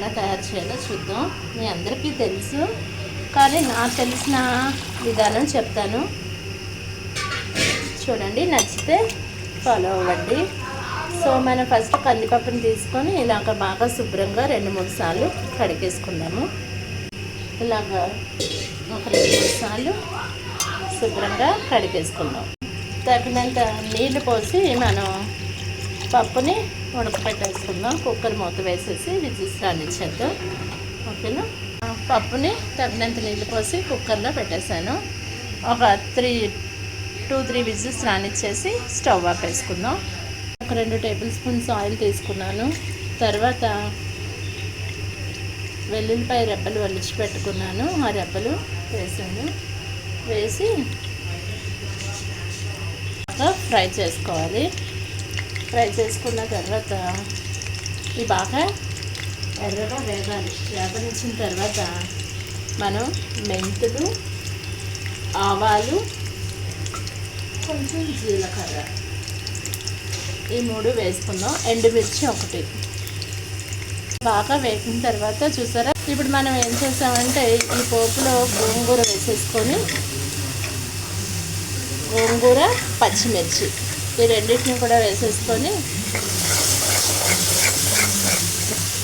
ఎలా తయారు చేయాలో చూద్దాం. మీ అందరికీ తెలుసు. కానీ నాకు తెలిసిన విధానం చెప్తాను. చూడండి నచ్చితే ఫాలో అవ్వండి. సో మనం ఫస్ట్ కందిపప్పుని తీసుకొని ఇలాగ బాగా శుభ్రంగా రెండు మూడు సార్లు కడిగేసుకుందాము. ఇలాగ ఒక రెండు మూడు సార్లు శుభ్రంగా కడిగేసుకుందాం. తగినంత నీళ్ళు పోసి మనం పప్పుని ఉడకపెట్టేసుకుందాం. కుక్కర్ మూత వేసేసి విజిల్స్ రానిచ్చేద్దాం ఓకేనా? ఆ, పప్పుని తగినంత నీళ్ళు పోసి కుక్కర్లో పెట్టేశాను. ఒక త్రీ టూ త్రీ విజిల్స్ రానిచ్చేసి స్టవ్ ఆపేసుకుందాం ఒక రెండు టేబుల్ స్పూన్స్ ఆయిల్ తీసుకున్నాను. తర్వాత వెల్లుల్లిపాయ రెబ్బలు వలిచి పెట్టుకున్నాను. ఆ రెబ్బలు వేసాను. వేసి ఫ్రై చేసుకోవాలి. ఫ్రై చేసుకున్న తర్వాత ఇవి బాగా ఎర్రగా వేగాలి. వేగనిచ్చిన తర్వాత మనం మెంతులు ఆవాలు కొంచెం జీలకర్ర ఈ మూడు వేసుకుందాం. ఎండుమిర్చి ఒకటి. బాగా వేగిన తర్వాత చూసారా? ఇప్పుడు మనం ఏం చేసామంటే ఈ పోపులో గోంగూర వేసేసుకొని గోంగూర పచ్చిమిర్చి ఈ రెండింటిని కూడా వేసేసుకొని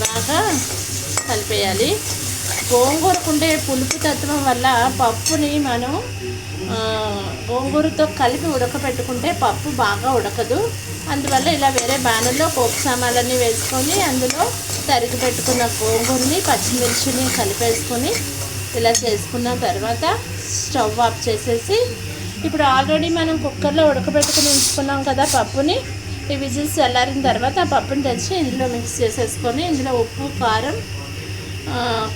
బాగా కలిపేయాలి. గోంగూరకుండే పులుపు తత్వం వల్ల పప్పుని మనం గోంగూరతో కలిపి ఉడకపెట్టుకుంటే పప్పు బాగా ఉడకదు. అందువల్ల ఇలా వేరే బాణల్లో పోపు సామాన్లన్నీ వేసుకొని అందులో తరిగి పెట్టుకున్న గోంగూరని పచ్చిమిర్చిని కలిపేసుకొని ఇలా చేసుకున్న తర్వాత స్టవ్ ఆఫ్ చేసేసి ఇప్పుడు ఆల్రెడీ మనం కుక్కర్లో ఉడకబెట్టుకుని ఉంచుకున్నాం కదా పప్పుని ఈ విజిల్స్ చల్లారిన తర్వాత ఆ పప్పుని తెచ్చి ఇందులో మిక్స్ చేసేసుకొని ఇందులో ఉప్పు కారం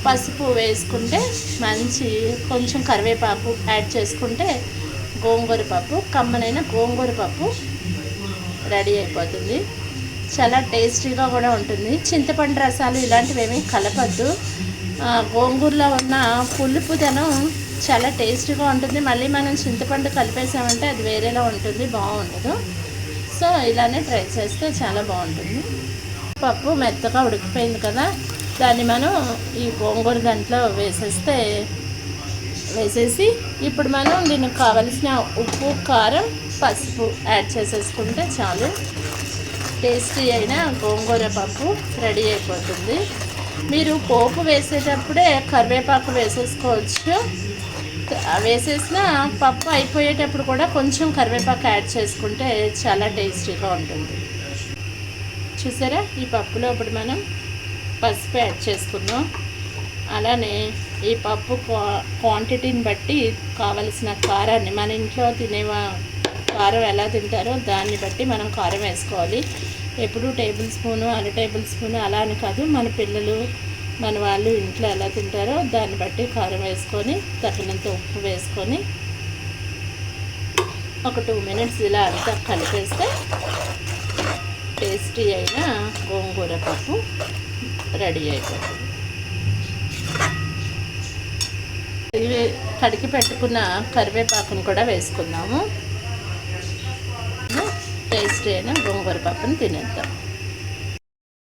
పసుపు వేసుకుంటే మంచి కొంచెం కరివేపాకు యాడ్ చేసుకుంటే గోంగూర పప్పు కమ్మనైన గోంగూర పప్పు రెడీ అయిపోతుంది. చాలా టేస్టీగా కూడా ఉంటుంది. చింతపండు రసాలు ఇలాంటివి ఏమీ కలపద్దు. గోంగూరలో ఉన్న పులుపుదనం చాలా టేస్టీగా ఉంటుంది. మళ్ళీ మనం చింతపండు కలిపేసామంటే అది వేరేలా ఉంటుంది బాగుండదు. సో ఇలానే ట్రై చేస్తే చాలా బాగుంటుంది. పప్పు మెత్తగా ఉడికిపోయింది కదా దాన్ని మనం ఈ గోంగూర దాంట్లో వేసేస్తే వేసేసి ఇప్పుడు మనం దీనికి కావలసిన ఉప్పు కారం పసుపు యాడ్ చేసేసుకుంటే చాలు. టేస్టీ అయిన గోంగూర పప్పు రెడీ అయిపోతుంది. మీరు పోపు వేసేటప్పుడే కరివేపాకు వేసేసుకోవచ్చు. వేసేసిన పప్పు అయిపోయేటప్పుడు కూడా కొంచెం కరివేపాకు యాడ్ చేసుకుంటే చాలా టేస్టీగా ఉంటుంది. చూసారా? ఈ పప్పులో ఇప్పుడు మనం పసుపు యాడ్ చేసుకుందాం అలానే ఈ పప్పు క్వా- క్వాంటిటీని బట్టి కావలసిన కారాన్ని మన ఇంట్లో తినే కారం ఎలా తింటారో దాన్ని బట్టి మనం కారం వేసుకోవాలి. ఎప్పుడు టేబుల్ స్పూను అర టేబుల్ స్పూను అలా అని కాదు. మన పిల్లలు మన వాళ్ళు ఇంట్లో ఎలా తింటారో దాన్ని బట్టి కారం వేసుకొని తగినంత ఉప్పు వేసుకొని ఒక టూ మినిట్స్ ఇలా అంతా కలిపేస్తే టేస్టీ అయిన గోంగూర పప్పు రెడీ అయిపోతుంది. కడిగి పెట్టుకున్న కరివేపాకును కూడా వేసుకుందాము. టేస్టీ అయిన గోంగూర పప్పుని తినేద్దాం